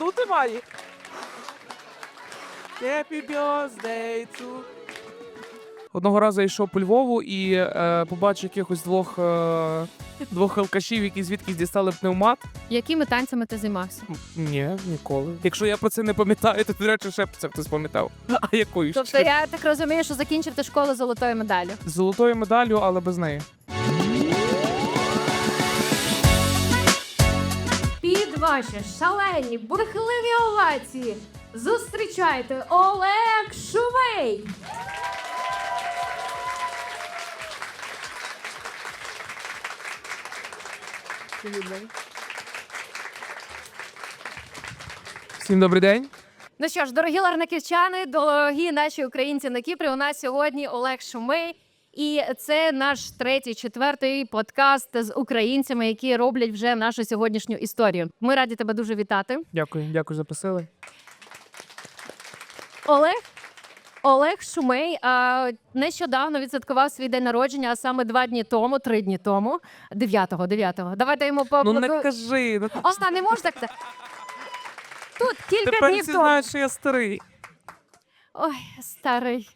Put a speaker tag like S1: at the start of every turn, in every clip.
S1: надути має? Happy birthday to... Одного разу я йшов по Львову і е, побачив якихось двох, е, двох алкашів, які звідкись дістали пневмат.
S2: Якими танцями ти займався?
S1: Ні, ніколи. Якщо я про це не пам'ятаю, то до речі, ще б це хтось пам'ятав. А якою
S2: Тобто
S1: ще?
S2: я так розумію, що закінчив ти школу золотою медаллю.
S1: З золотою медаллю, але без неї.
S2: Ваші шалені, бурхливі овації зустрічайте Олег Шумей!
S1: Всім добрий день.
S2: Ну що ж, дорогі ларниківчани, дорогі наші українці на Кіпрі. У нас сьогодні Олег Шумей. І це наш третій, четвертий подкаст з українцями, які роблять вже нашу сьогоднішню історію. Ми раді тебе дуже вітати.
S1: Дякую, дякую, запросили.
S2: Олег. Олег Шумей а, нещодавно відсвяткував свій день народження, а саме два дні тому, три дні тому, 9-го, 9-го. Давайте йому
S1: Ну не кажи. Ну,
S2: Оста, не можеш так це. Тут кілька
S1: тепер
S2: днів
S1: всі
S2: тому.
S1: знають, що я старий.
S2: Ой, старий.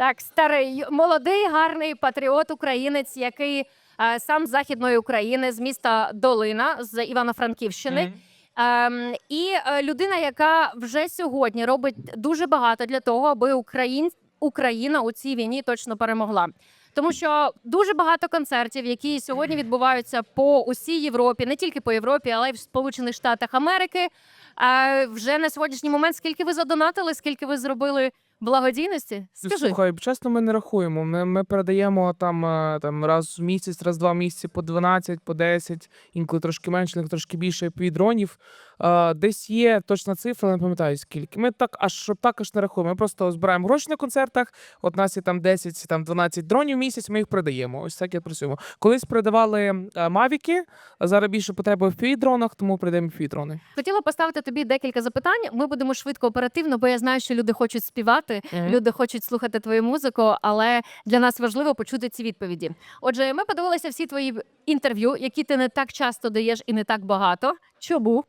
S2: Так, старий, молодий, гарний патріот, українець, який е, сам з західної України, з міста Долина, з Івано-Франківщини. Ем, і е, людина, яка вже сьогодні робить дуже багато для того, аби Україн... Україна у цій війні точно перемогла. Тому що дуже багато концертів, які сьогодні відбуваються по усій Європі, не тільки по Європі, але й в Сполучених Штатах Америки. А вже на сьогоднішній момент, скільки ви задонатили, скільки ви зробили благодійності? Скажи.
S1: Слухай, чесно, ми не рахуємо. Ми, ми передаємо там, е, там раз в місяць, раз в два місяці по 12, по 10, інколи трошки менше, інколи трошки більше пів дронів. Е, Десь є точна цифра, не пам'ятаю скільки. Ми так аж щоб так аж не рахуємо. Ми просто збираємо гроші на концертах. От нас є там 10, там 12 дронів в місяць. Ми їх продаємо. Ось так і працюємо. Колись продавали е, мавіки, а зараз більше потреба в півдронах, тому продаємо півдрони.
S2: Хотіла поставити тобі декілька запитань. Ми будемо швидко оперативно, бо я знаю, що люди хочуть співати, люди хочуть слухати твою музику, але для нас важливо почути ці відповіді. Отже, ми подивилися всі твої інтерв'ю, які ти не так часто даєш і не так багато. Чому?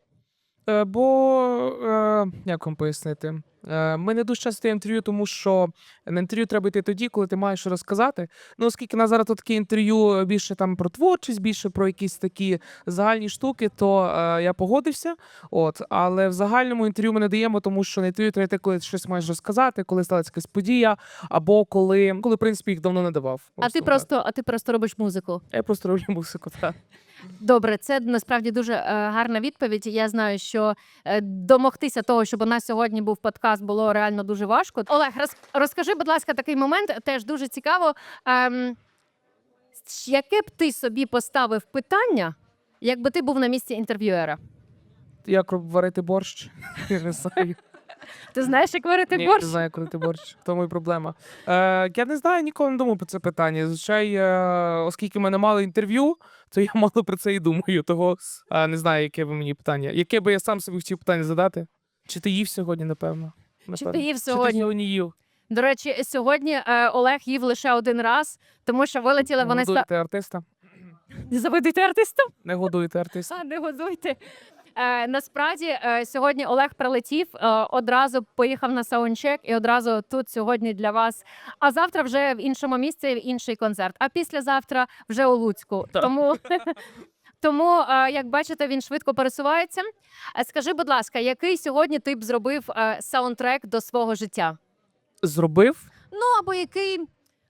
S1: Е, Бо е, як вам пояснити? Е, Ми не дуже часто даємо інтерв'ю, тому що на інтерв'ю треба йти тоді, коли ти маєш що розказати. Ну, оскільки на зараз тут таке інтерв'ю більше там про творчість, більше про якісь такі загальні штуки, то е, я погодився. От, але в загальному інтерв'ю ми не даємо, тому що на інтерв'ю треба йти, коли ти щось маєш розказати, коли сталася якась подія, або коли, коли в принципі їх давно не давав.
S2: А ти просто, а ти просто робиш музику.
S1: я просто роблю музику. Так.
S2: Добре, це насправді дуже е, гарна відповідь. Я знаю, що е, домогтися того, щоб у нас сьогодні був подкаст, було реально дуже важко. Олег, роз, розкажи, будь ласка, такий момент теж дуже цікаво. Ем, яке б ти собі поставив питання, якби ти був на місці інтерв'юера?
S1: Як варити борщ? Я не знаю.
S2: Ти знаєш, як варити
S1: Ні,
S2: борщ?
S1: Не знаю, коли ти борщ. В Тому і проблема. Е, я не знаю, ніколи не думав про це питання. Звичай, е, оскільки в мене мало інтерв'ю, то я мало про це і думаю. Того е, не знаю, яке би мені питання. Яке би я сам собі хотів питання задати? Чи ти їв сьогодні, напевно?
S2: Чи
S1: Напевно.
S2: ти їв
S1: Чи ти
S2: сьогодні?
S1: сьогодні їв?
S2: До речі, сьогодні е, Олег їв лише один раз, тому що вилетіли вони ста...
S1: Годуєте артиста?
S2: Заведуйте артистом.
S1: Не годуєте артиста?
S2: А, не годуйте. Е, насправді е, сьогодні Олег прилетів, е, одразу поїхав на саундчек і одразу тут сьогодні для вас. А завтра вже в іншому місці в інший концерт. А післязавтра вже у Луцьку.
S1: Так.
S2: Тому, тому як бачите, він швидко пересувається. Скажи, будь ласка, який сьогодні ти б зробив саундтрек до свого життя?
S1: Зробив?
S2: Ну або який,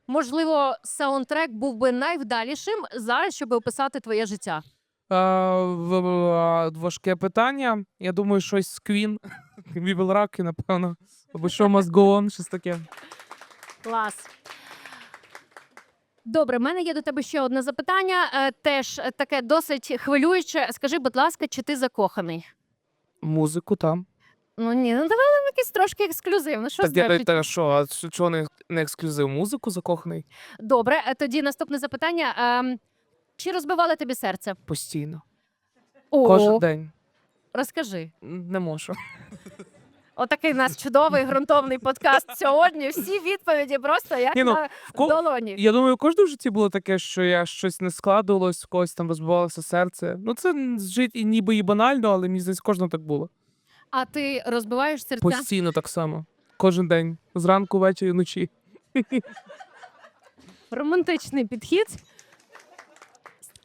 S2: можливо, саундтрек був би найвдалішим зараз, щоб описати твоє життя?
S1: Е, в- в- важке питання. Я думаю, щось з Queen. Вівел Раки, напевно. Або що Must щось таке.
S2: Клас. Добре, в мене є до тебе ще одне запитання. е, Теж е, таке досить хвилююче. Скажи, будь ласка, чи ти закоханий?
S1: Музику там.
S2: Ну ні, ну давай нам якийсь трошки ексклюзивно. Що
S1: Так, я,
S2: значить?
S1: та, що, а що- чого не, не ексклюзив? Музику закоханий?
S2: Добре, е, тоді наступне запитання. Ем, Чи розбивали тобі серце?
S1: Постійно.
S2: О,
S1: Кожен день.
S2: розкажи.
S1: Не можу.
S2: Отакий у нас чудовий ґрунтовний подкаст сьогодні. Всі відповіді просто як
S1: Ні, ну,
S2: на
S1: в ко-
S2: долоні.
S1: Я думаю, у кожному житті було таке, що я щось не складувалось, в когось там розбивалося серце. Ну, це жить і ніби і банально, але мені здається, кожного так було.
S2: А ти розбиваєш серця?
S1: Постійно так само. Кожен день. Зранку, ввечері, вночі.
S2: Романтичний підхід.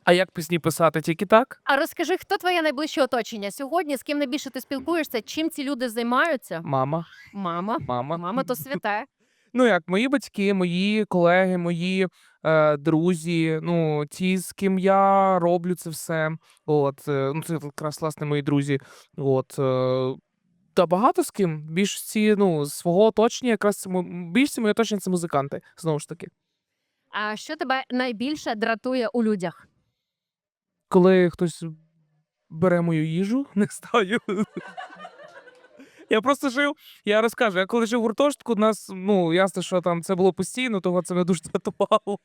S1: А як пісні писати? Тільки так?
S2: А розкажи, хто твоє найближче оточення сьогодні? З ким найбільше ти спілкуєшся? Чим ці люди займаються?
S1: Мама.
S2: Мама.
S1: Мама.
S2: Мама то святе.
S1: Ну як, мої батьки, мої колеги, мої е, друзі, ну ті, з ким я роблю це все. От, е, ну, це якраз власне мої друзі. От, е, та багато з ким. Більшості, ну, свого оточення, якраз це більшості моє оточення це музиканти, знову ж таки.
S2: А що тебе найбільше дратує у людях?
S1: Коли хтось бере мою їжу, не знаю. Я просто жив, я розкажу, я коли жив в гуртожитку, у нас, ну, ясно, що там це було постійно, того це мене дуже дратувало.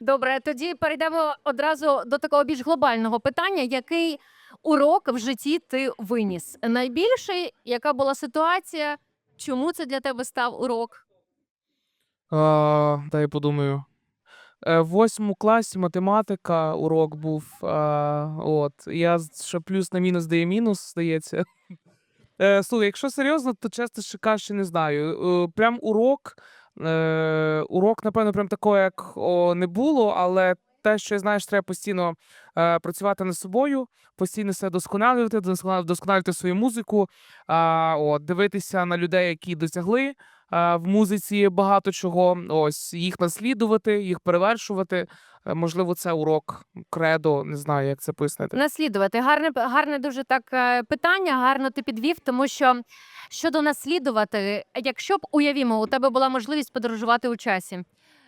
S2: Добре, тоді перейдемо одразу до такого більш глобального питання. Який урок в житті ти виніс? Найбільший, яка була ситуація? Чому це для тебе став урок?
S1: А, дай я подумаю. Е, В восьмому класі математика урок був. А, от. Я ще плюс на мінус дає мінус, здається. Е, слухай, якщо серйозно, то чесно ще каші не знаю. Е, прям урок. Е, урок, напевно, прям такого, як о, не було, але те, що знаєш, треба постійно е, працювати над собою, постійно себе досконалювати, досконал- вдосконалювати свою музику, а, от, дивитися на людей, які досягли в музиці багато чого. Ось їх наслідувати, їх перевершувати. Е, Можливо, це урок кредо, не знаю, як це пояснити.
S2: Наслідувати. Гарне, гарне дуже так е, питання, гарно ти підвів, тому що щодо наслідувати, якщо б уявімо, у тебе була можливість подорожувати у часі.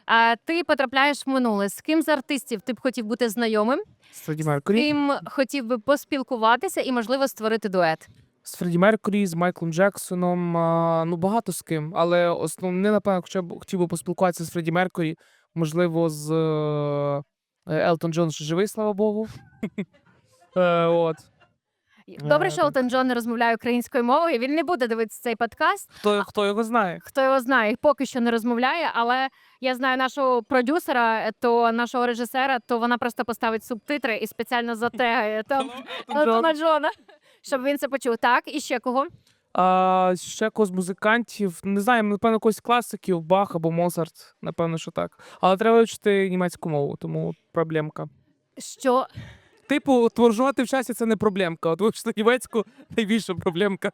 S2: А ти потрапляєш в минуле. З ким з артистів ти б хотів бути знайомим,
S1: З
S2: ким хотів би поспілкуватися і, можливо, створити дует.
S1: З Фредді Меркурі, з Майклом Джексоном, а, ну багато з ким. Але основне, напевно, хоча б хотів би поспілкуватися з Фредді Меркурі, можливо, з е, Елтон Джон ще живий, слава Богу. Е, От.
S2: Добре,
S1: Е,
S2: що Елтон Джон не розмовляє українською мовою. Він не буде дивитися цей подкаст.
S1: Хто, хто його знає?
S2: Хто його знає, поки що не розмовляє. Але я знаю нашого продюсера, то нашого режисера, то вона просто поставить субтитри і спеціально затегає там Елтона Джона, щоб він це почув. Так, і ще кого?
S1: А, ще когось музикантів, не знаю, напевно, когось класиків, Бах або Моцарт, напевно, що так. Але треба вчити німецьку мову, тому проблемка.
S2: Що
S1: Типу, творжувати в часі це не проблемка. От вивчити німецьку найбільша проблемка.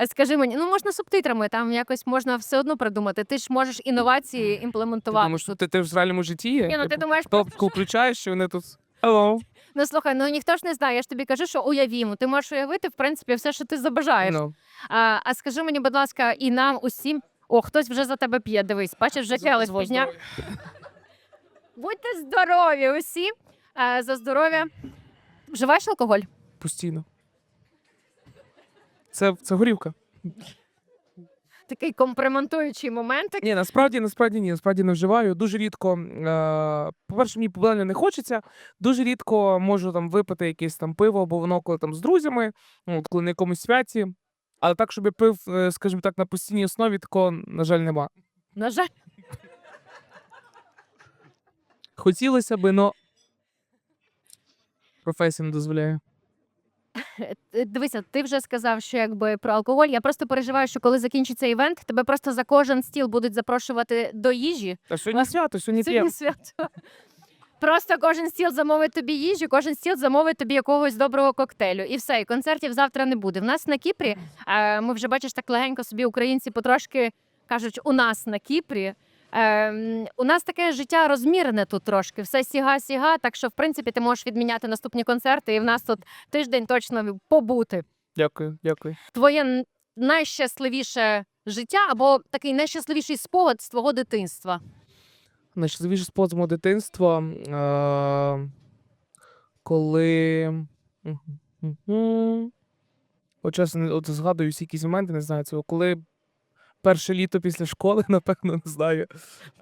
S2: Е, скажи мені, ну можна субтитрами, там якось можна все одно придумати. Ти ж можеш інновації імплементувати.
S1: думаєш, що ти, ти в реальному житті є?
S2: Ні, ну ти думаєш,
S1: Кнопку включаєш, і вони тут. Hello.
S2: Ну слухай, ну ніхто ж не знає. Я ж тобі кажу, що уявімо. Ти можеш уявити, в принципі, все, що ти забажаєш.
S1: Ну,
S2: А, а скажи мені, будь ласка, і нам усім. О, хтось вже за тебе п'є. Дивись, бачиш, вже келих підняв. Будьте здорові усі. Е, за здоров'я. Вживаєш алкоголь?
S1: Постійно. Це, це горівка.
S2: Такий компрометуючий момент.
S1: Ні, насправді, насправді ні, насправді не вживаю. Дуже рідко. Е, по-перше, мені побалення не хочеться. Дуже рідко можу там випити якесь там пиво, або воно коли там з друзями, ну, от коли на якомусь святі. Але так, щоб я пив, е, скажімо так, на постійній основі, такого, на жаль, нема.
S2: На жаль,
S1: Хотілося би, але професія не дозволяє.
S2: Е, дивися, ти вже сказав, що якби про алкоголь. Я просто переживаю, що коли закінчиться івент, тебе просто за кожен стіл будуть запрошувати до їжі.
S1: Та сьогодні свято, сьогодні
S2: Сьогодні
S1: п'ємо.
S2: свято. Просто кожен стіл замовить тобі їжу, кожен стіл замовить тобі якогось доброго коктейлю. І все, і концертів завтра не буде. В нас на Кіпрі, е, ми вже бачиш так легенько собі українці потрошки кажуть, у нас на Кіпрі. Е, м, у нас таке життя розмірене тут трошки. Все сіга-сіга. Так що, в принципі, ти можеш відміняти наступні концерти, і в нас тут тиждень точно побути.
S1: Дякую, дякую.
S2: Твоє найщасливіше життя або такий найщасливіший спогад з твого дитинства.
S1: Найщасливіший спот з мого дитинства, е, коли. От чесно, от згадую всі якісь моменти, не знаю цього. Коли перше літо після школи, напевно, не знаю.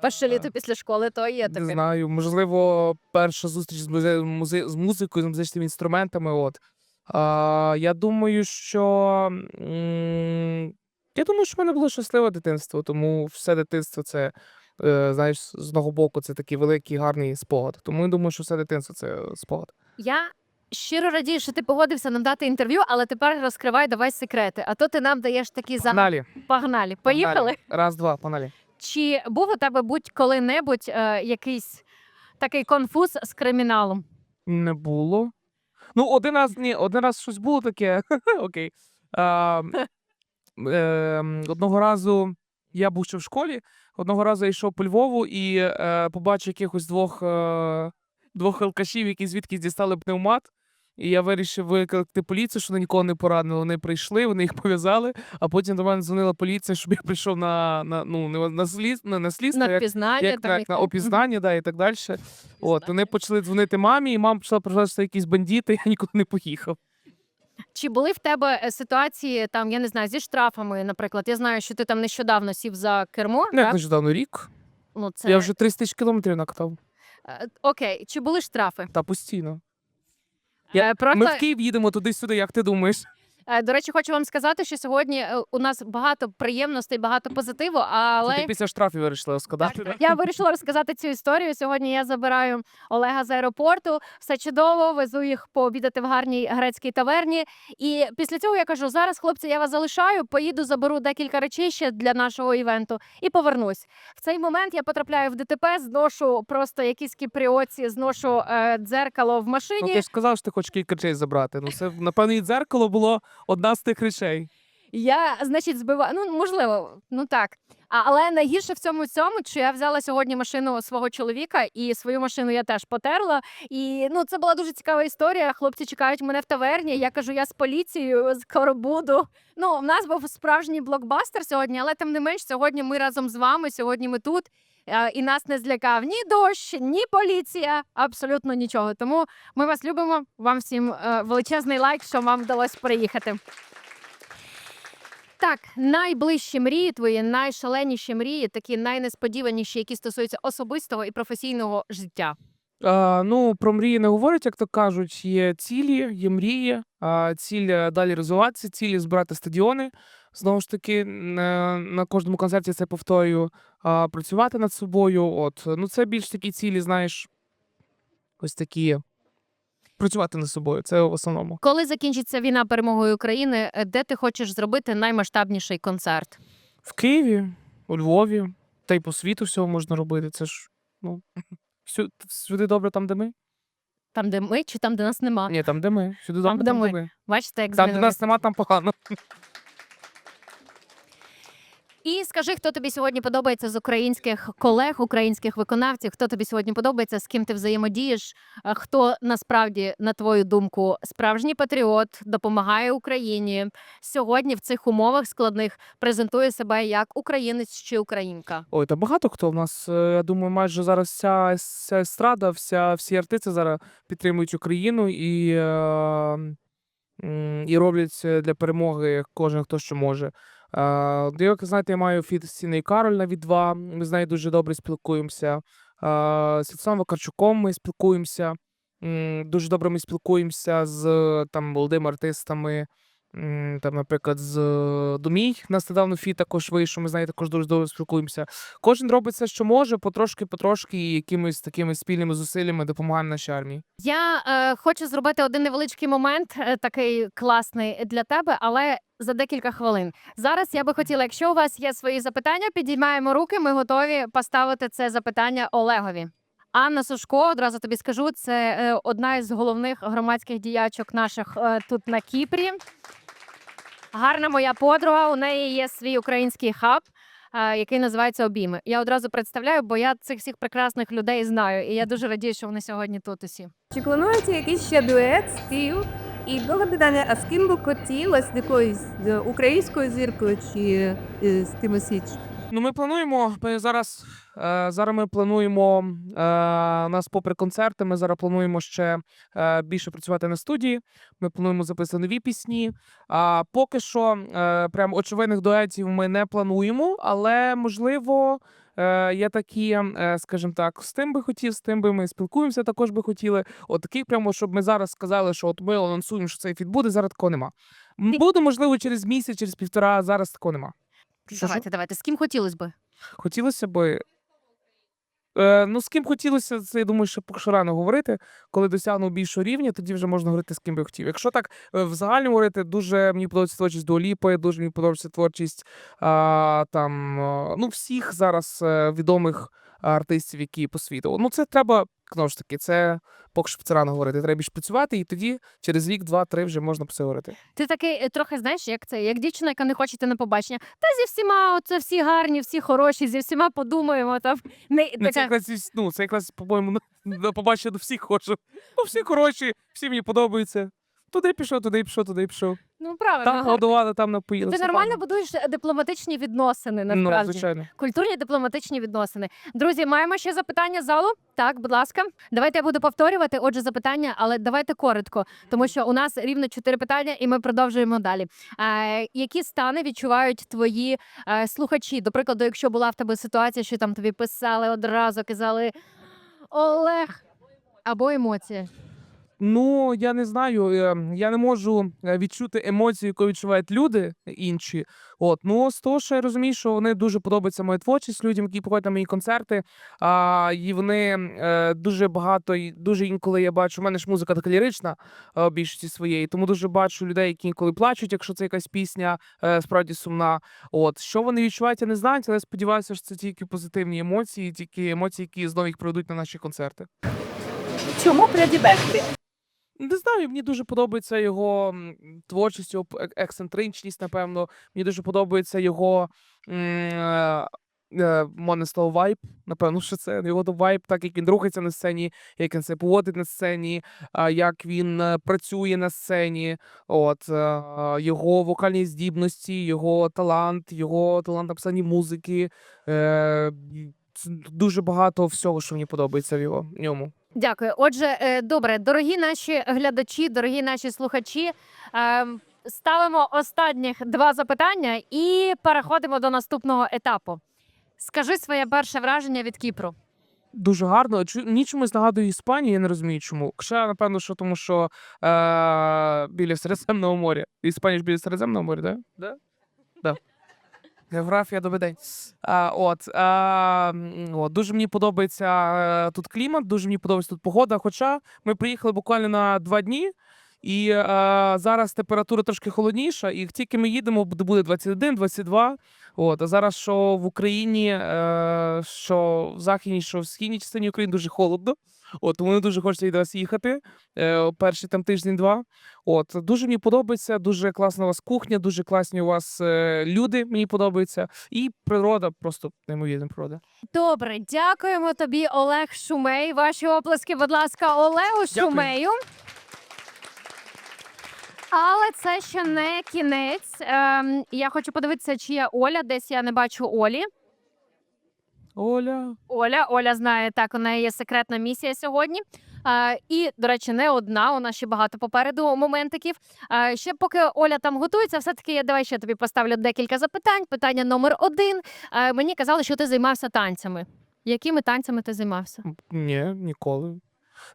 S2: Перше літо після школи, то є
S1: Не
S2: таке.
S1: знаю. Можливо, перша зустріч з, музе... музи... з музикою, з музичними інструментами. От. А, я думаю, що. м, Я думаю, що в мене було щасливе дитинство, тому все дитинство це, е, знаєш, з одного боку, це такий великий гарний спогад. Тому я думаю, що все дитинство це спогад.
S2: Я щиро радію, що ти погодився нам дати інтерв'ю, але тепер розкривай давай секрети. А то ти нам даєш такі за
S1: Погнали.
S2: погнали. Поїхали.
S1: погнали. Раз, два, погнали.
S2: Чи був у тебе будь-коли-небудь е, якийсь такий конфуз з криміналом?
S1: Не було. Ну, один раз, ні, один раз щось було таке. Окей. А, ем, одного разу я був ще в школі, одного разу я йшов по Львову і е, побачив якихось двох, е, двох алкашів, які звідки дістали пневмат. І я вирішив викликати поліцію, що вони нікого не поранили. Вони прийшли, вони їх пов'язали, а потім до мене дзвонила поліція, щоб я прийшов на, на, ну, не на, слід, на, на слідство,
S2: На
S1: як,
S2: впізнання?
S1: як,
S2: там
S1: як на опізнання, да, і так далі. От, вони почали дзвонити мамі, і мама почала проживати, що якісь бандити, я нікуди не поїхав.
S2: Чи були в тебе е, ситуації там, я не знаю, зі штрафами, наприклад? Я знаю, що ти там нещодавно сів за кермо.
S1: Ну, як
S2: так?
S1: нещодавно рік.
S2: Ну, це...
S1: Я вже 30 тисяч кілометрів накатав.
S2: Е, Окей, чи були штрафи?
S1: Та постійно.
S2: Е, Просто,
S1: Ми в Київ їдемо туди-сюди, як ти думаєш?
S2: Е, до речі, хочу вам сказати, що сьогодні е, у нас багато приємностей, багато позитиву,
S1: Це ти після штрафів вирішила розказати. да?
S2: я вирішила розказати цю історію. Сьогодні я забираю Олега з аеропорту. Все чудово, везу їх пообідати в гарній грецькій таверні. І після цього я кажу: зараз, хлопці, я вас залишаю, поїду, заберу декілька речей ще для нашого івенту і повернусь. В цей момент я потрапляю в ДТП, зношу просто якісь кіпріоці, зношу е, дзеркало в
S1: Ну,
S2: машині.
S1: ти ж сказав, що ти хочеш кілька речей забрати. Ну, це, напевно, і дзеркало було одна з тих речей.
S2: Я, значить, збиваю. Ну, можливо, ну так. А, але найгірше в цьому цьому, що я взяла сьогодні машину свого чоловіка, і свою машину я теж потерла. І ну, це була дуже цікава історія. Хлопці чекають мене в таверні. Я кажу, я з поліцією скоро буду. Ну, в нас був справжній блокбастер сьогодні, але тим не менш, сьогодні ми разом з вами. Сьогодні ми тут. е, І нас не злякав ні дощ, ні поліція, абсолютно нічого. Тому ми вас любимо. Вам всім е, величезний лайк, що вам вдалося приїхати. Так, найближчі мрії твої, найшаленіші мрії, такі найнесподіваніші, які стосуються особистого і професійного життя.
S1: А, ну, про мрії не говорять, як то кажуть. Є цілі, є мрії, а, ціль е, далі розвиватися, цілі збирати стадіони. Знову ж таки, на, на кожному концерті це повторюю, а, працювати над собою. От, ну, це більш такі цілі, знаєш, ось такі. Працювати над собою, це в основному.
S2: Коли закінчиться війна перемогою України, е, де ти хочеш зробити наймасштабніший концерт?
S1: В Києві, у Львові, та й по світу всього можна робити. Це ж, ну, всю- сюди добре, там, де ми.
S2: Там, де ми, чи там, де нас нема?
S1: Ні, там, де ми. Сюди
S2: Там,
S1: добре,
S2: де
S1: там, де
S2: ми.
S1: ми.
S2: Бачите, як
S1: Там, де
S2: змінилось?
S1: нас нема, там погано.
S2: І скажи, хто тобі сьогодні подобається з українських колег, українських виконавців, хто тобі сьогодні подобається, з ким ти взаємодієш, хто насправді, на твою думку, справжній патріот, допомагає Україні сьогодні в цих умовах складних презентує себе як українець чи українка.
S1: Ой, та багато хто в нас. е, Я думаю, майже зараз вся, вся естрада, вся, всі артисти зараз підтримують Україну і, е, і роблять е, для перемоги кожен хто що може. Е, Як знаєте, я маю фіт з Сіною Кароль на від 2 Ми з нею дуже добре спілкуємося. Е, З Святославом Вакарчуком ми спілкуємося. Дуже добре ми спілкуємося з там молодими артистами. Там, наприклад, з е, Домій. У нас недавно фіт також вийшов. Ми з нею також дуже добре спілкуємося. Кожен робить все, що може, потрошки, потрошки, і якимись такими спільними зусиллями допомагаємо нашій армії.
S2: Я е, хочу зробити один невеличкий момент, е, такий класний для тебе, але за декілька хвилин. Зараз я би хотіла, якщо у вас є свої запитання, підіймаємо руки. Ми готові поставити це запитання Олегові. Анна Сушко, одразу тобі скажу, це е, одна із головних громадських діячок наших е, тут на Кіпрі. Гарна моя подруга. У неї є свій український хаб, е, який називається Обійми. Я одразу представляю, бо я цих всіх прекрасних людей знаю, і я дуже радію, що вони сьогодні тут усі.
S3: Чи плануєте якийсь ще дует, спів? І друге питання, а з ким би хотілося з якоюсь з українською зіркою чи з кимось іншим?
S1: Ну, ми плануємо ми зараз. Е, зараз ми плануємо. Е, у нас, попри концерти, ми зараз плануємо ще е, більше працювати на студії. Ми плануємо записати нові пісні. А поки що, прям очевидних дуетів ми не плануємо, але можливо. Є такі, скажімо так, з тим би хотів, з тим би ми спілкуємося, також би хотіли. От таких прямо, щоб ми зараз сказали, що от ми анонсуємо, що цей фіт буде, зараз такого нема. Буде, можливо, через місяць, через півтора, зараз такого нема.
S2: Давайте, давайте. З ким хотілося би?
S1: Хотілося би. Е, ну, з ким хотілося, це я думаю, ще поки що рано говорити. Коли досягнув більшого рівня, тоді вже можна говорити з ким би хотів. Якщо так е, в загальному говорити, дуже мені подобається творчість доліпи, дуже мені подобається творчість а, там, а, ну, всіх зараз е, відомих артистів, які по світу. Ну, це треба, знову ж таки, це поки що це рано говорити. Треба більше працювати, і тоді через рік, два, три вже можна про це говорити.
S2: Ти такий е, трохи знаєш, як це, як дівчина, яка не хоче йти на побачення. Та зі всіма, оце всі гарні, всі хороші, зі всіма подумаємо. Там не
S1: Ну, це якраз, ну, це якраз, по-моєму, на- на побачення до всіх хочу. Ну, всі хороші, всі мені подобаються. Туди пішов, туди пішов, туди пішов.
S2: Ну правильно.
S1: Там годували, там напоїли.
S2: Ти
S1: все
S2: нормально будуєш е, дипломатичні відносини,
S1: Ну,
S2: насправді.
S1: звичайно.
S2: Культурні дипломатичні відносини. Друзі, маємо ще запитання з залу? Так, будь ласка. Давайте я буду повторювати. Отже, запитання, але давайте коротко, тому що у нас рівно чотири питання, і ми продовжуємо далі. Е, які стани відчувають твої е, слухачі? До прикладу, якщо була в тебе ситуація, що там тобі писали одразу, казали Олег або емоції.
S1: Ну, я не знаю, е, я не можу е, відчути емоцію, яку відчувають люди інші. От, ну, з того, що я розумію, що вони дуже подобається моя творчість людям, які приходять на мої концерти. А, і вони е, дуже багато, і дуже інколи я бачу, у мене ж музика така лірична більшості своєї, тому дуже бачу людей, які інколи плачуть, якщо це якась пісня справді сумна. От, що вони відчувають, я не знаю, але сподіваюся, що це тільки позитивні емоції, тільки емоції, які знову їх приведуть на наші концерти.
S3: Чому Меркурі?
S1: Не знаю, мені дуже подобається його творчість, його ексцентричність, напевно. Мені дуже подобається його м, е, е, слово вайб. Напевно, що це його то вайб, так як він рухається на сцені, як він себе поводить на сцені, як він е, працює на сцені. От його вокальні здібності, його талант, його талант написання музики. Дуже багато всього, що мені подобається в його ньому.
S2: Дякую. Отже, е, добре, дорогі наші глядачі, дорогі наші слухачі. ем, Ставимо останніх два запитання і переходимо до наступного етапу. Скажи своє перше враження від Кіпру.
S1: Дуже гарно. Чу- Мені чомусь нагадує Іспанію, я не розумію чому. Ще, напевно, що тому, що е- біля Середземного моря. Іспанія ж біля Середземного моря, так? Да? Да. Географія добрий день. А, от, а, от, дуже мені подобається е, тут клімат, дуже мені подобається тут погода. Хоча ми приїхали буквально на два дні, і е, зараз температура трошки холодніша, і тільки ми їдемо, буде буде 21, 22. От, а зараз що в Україні, е, що в західній, що в східній частині України дуже холодно. От, тому не дуже хочеться від вас їхати. Е, перший там тиждень-два. От, дуже мені подобається, дуже класна у вас кухня, дуже класні у вас е, люди, мені подобається. І природа, просто неймовірна природа.
S2: Добре, дякуємо тобі, Олег Шумей. Ваші оплески, будь ласка, Олегу
S1: Дякую.
S2: Шумею. Але це ще не кінець. Ем, я хочу подивитися, чи є Оля. Десь я не бачу Олі.
S1: Оля.
S2: Оля, Оля знає, так, у неї є секретна місія сьогодні. А, і, до речі, не одна, у нас ще багато попереду моментиків. А, ще поки Оля там готується, все-таки я давай ще тобі поставлю декілька запитань. Питання номер один. А, мені казали, що ти займався танцями. Якими танцями ти займався?
S1: Ні, ніколи.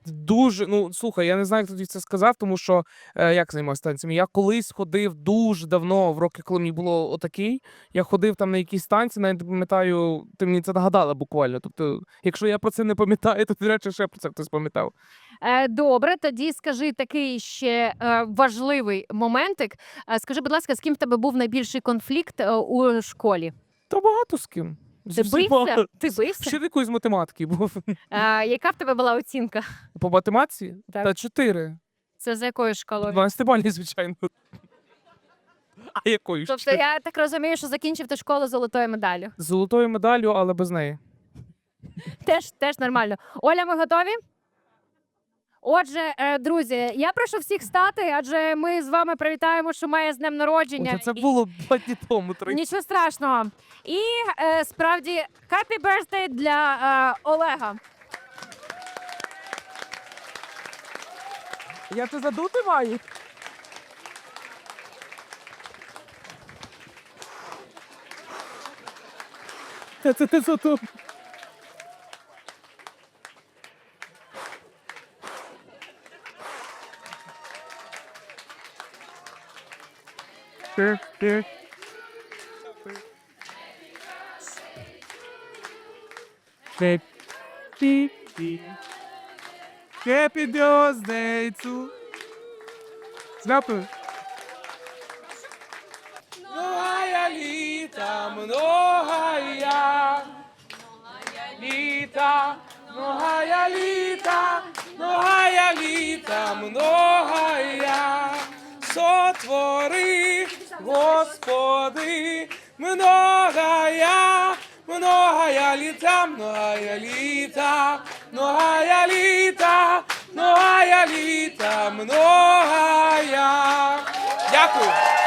S1: Дуже, ну слухай, я не знаю, як тобі це сказав, тому що е, як займався танцями. Я колись ходив дуже давно, в роки, коли мені було отакий. Я ходив там на якісь танці, навіть не пам'ятаю, ти мені це нагадала буквально. Тобто, якщо я про це не пам'ятаю, то ти речі, я про це хтось пам'ятав.
S2: Е, добре, тоді скажи такий ще е, важливий моментик. Е, скажи, будь ласка, з ким в тебе був найбільший конфлікт е, у школі?
S1: Та багато з ким. З
S2: Ти бився? Ти бився?
S1: Вчителькою з математики був.
S2: А, яка в тебе була оцінка?
S1: По математиці?
S2: Так.
S1: Та чотири.
S2: Це за якою шкалою?
S1: 12 балів, звичайно. А якою
S2: Тобто
S1: ще?
S2: я так розумію, що закінчив ти школу золотою медаллю.
S1: З Золотою медаллю, але без неї.
S2: Теж, теж нормально. Оля, ми готові? Отже, е, друзі, я прошу всіх стати, адже ми з вами привітаємо Шумея з днем народження.
S1: Ой, це було два дні тому. Три.
S2: Нічого страшного. І е, справді happy birthday для е, Олега.
S1: Я це задути маю. Це ти зато. Happy birthday to Знапи. Многая літа, многая літа, многая літа, многая літа, многая сотвори, Господи, многая, многая літа, многая літа, многая літа, многая літа, многая. Дякую.